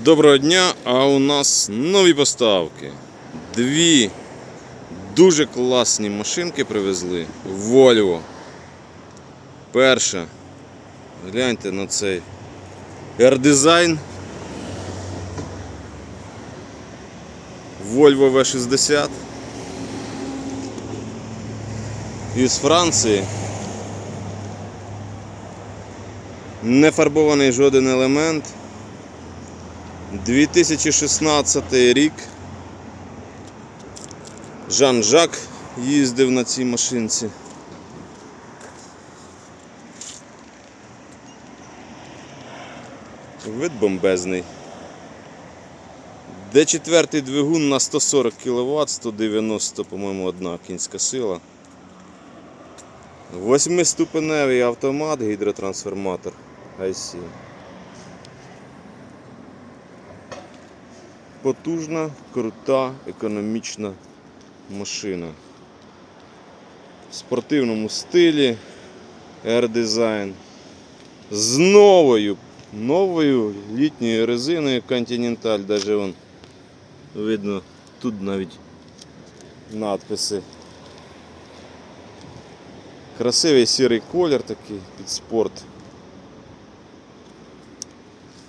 Доброго дня, а у нас нові поставки. Дві дуже класні машинки привезли Volvo. Перша. Гляньте на цей R-Design. Volvo V60. Із Франції. Не фарбований жоден елемент. 2016 рік. Жан-Жак їздив на цій машинці. Вид бомбезний. Де четвертий двигун на 140 кВт, 190, по-моєму, одна кінська сила. Восьмиступеневий автомат, гідротрансформатор IC. Потужна, крута, економічна машина. В спортивному стилі R-Design. З новою, новою літньою резиною Continental, даже вон видно тут навіть надписи. Красивий сірий колір такий під спорт.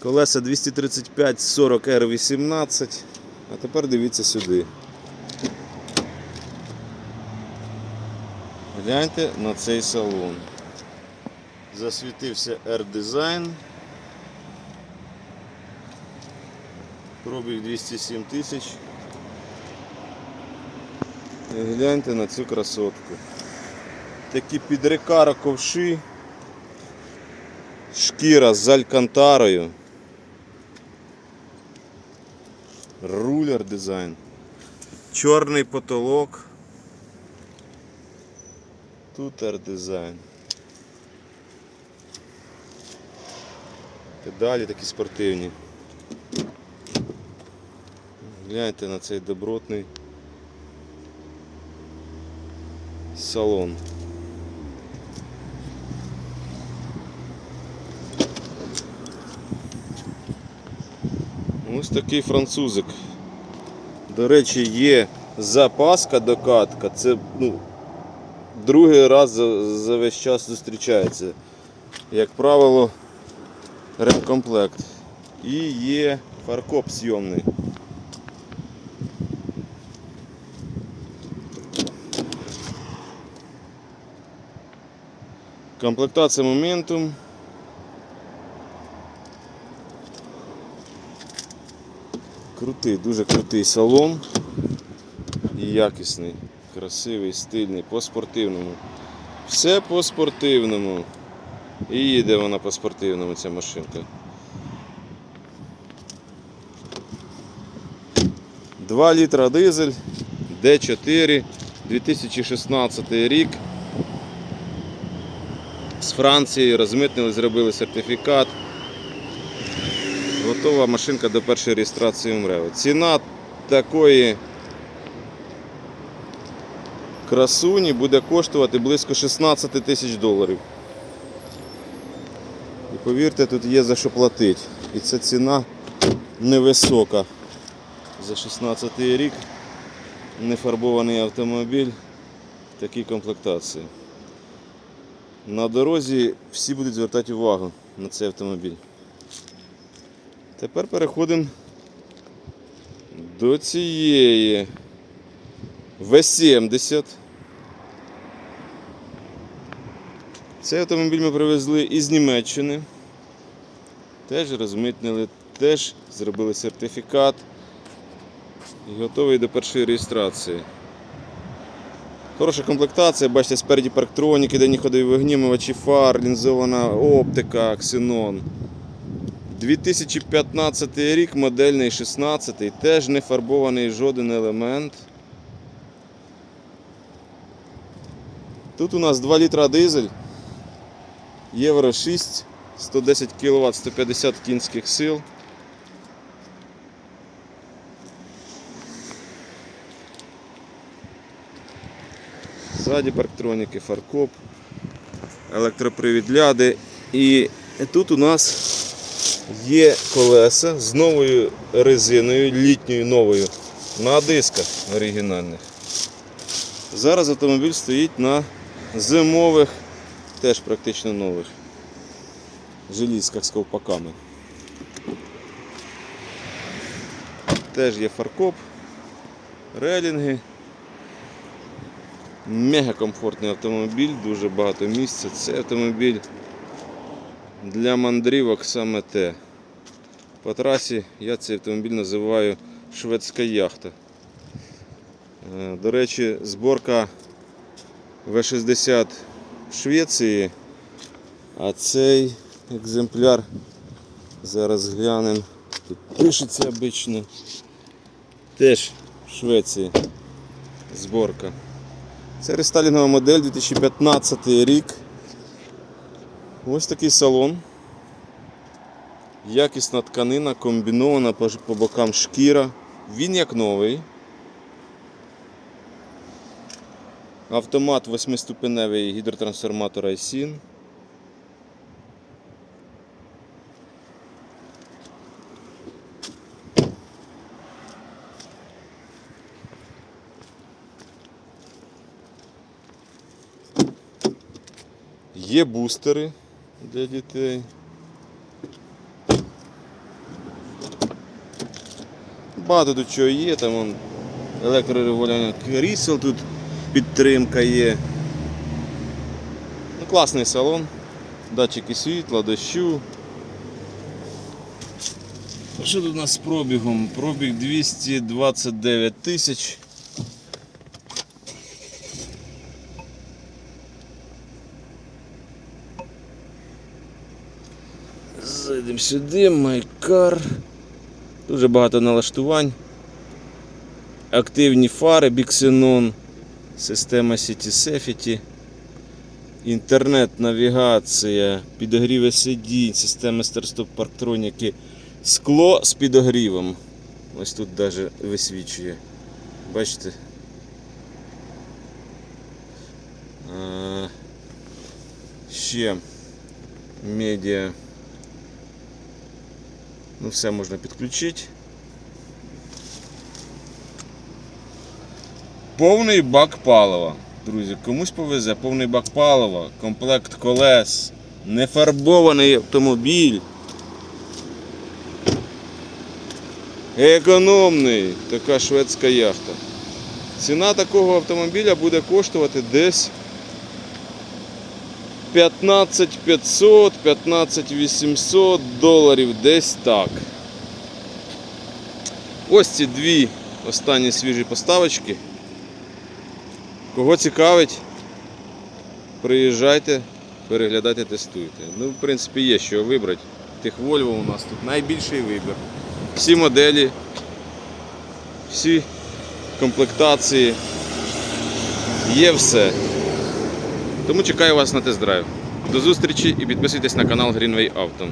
Колеса 235 40 R18. А тепер дивіться сюди. Гляньте на цей салон. Засвітився R-Design. Пробіг 207 тисяч. Гляньте на цю красотку. Такі підрекара ковши. Шкіра з алькантарою. Рулер дизайн. Чорний потолок. Тут арт-дизайн. Педалі такі спортивні. Гляньте на цей добротний салон. Ось такий французик. До речі, є запаска докатка. Це ну, другий раз за, за весь час зустрічається. Як правило, ремкомплект. І є фаркоп зйомний. Комплектація моментум. Крутий, дуже крутий салон. І якісний, красивий, стильний, по-спортивному. Все по-спортивному. І їде вона по-спортивному, ця машинка. Два літра дизель, D4, 2016 рік. З Франції розмитнили, зробили сертифікат. Готова машинка до першої реєстрації МРЕВ. Ціна такої красуні буде коштувати близько 16 тисяч доларів. І повірте, тут є за що платити. І ця ціна невисока. За 16 рік нефарбований автомобіль в такій комплектації. На дорозі всі будуть звертати увагу на цей автомобіль. Тепер переходимо до цієї В70. Цей автомобіль ми привезли із Німеччини. Теж розмитнили, теж зробили сертифікат і готовий до першої реєстрації. Хороша комплектація, бачите, спереді парктроніки, денні ходові вогнімувачі фар, лінзована оптика, ксенон. 2015 рік, модельний 16 теж не фарбований жоден елемент. Тут у нас 2 літра дизель, Євро 6, 110 кВт, 150 кінських сил. Ззаді парктроніки, фаркоп, електропривід ляди. І тут у нас Є колеса з новою резиною, літньою новою, на дисках оригінальних. Зараз автомобіль стоїть на зимових, теж практично нових. Желізках з ковпаками. Теж є фаркоп, релінги. Мега комфортний автомобіль, дуже багато місця. Це автомобіль для мандрівок саме те. По трасі я цей автомобіль називаю шведська яхта. Е, До речі, зборка В60 в Швеції, а цей екземпляр зараз глянемо. Тут пишеться обично. Теж в Швеції зборка. Це рестайлінгова модель 2015 рік. Ось такий салон. Якісна тканина, комбінована по, бокам шкіра. Він як новий. Автомат 8-ступеневий гідротрансформатор iSyn. Є бустери для дітей. Багато тут чого є, там вон крісел, тут підтримка є. Ну, класний салон. Датчики світла, дощу. Що тут у нас з пробігом? Пробіг 229 тисяч. Зайдемо сюди, майкар. Дуже багато налаштувань. Активні фари Bixenon, система City Safety, інтернет-навігація, підогріви сидінь, система старстоп парктроніки, скло з підогрівом. Ось тут навіть висвічує. Бачите? А, ще медіа. Ну, все можна підключити. Повний бак палива. Друзі, комусь повезе повний бак палива, комплект колес, нефарбований автомобіль. Економний, така шведська яхта. Ціна такого автомобіля буде коштувати десь 15 500, 15 800 доларів, десь так. Ось ці дві останні свіжі поставочки. Кого цікавить, приїжджайте, переглядайте, тестуйте. Ну, в принципі, є що вибрати. Тих Volvo у нас тут найбільший вибір. Всі моделі, всі комплектації. Є все. Тому чекаю вас на тест-драйв. До зустрічі і підписуйтесь на канал Greenway Auto.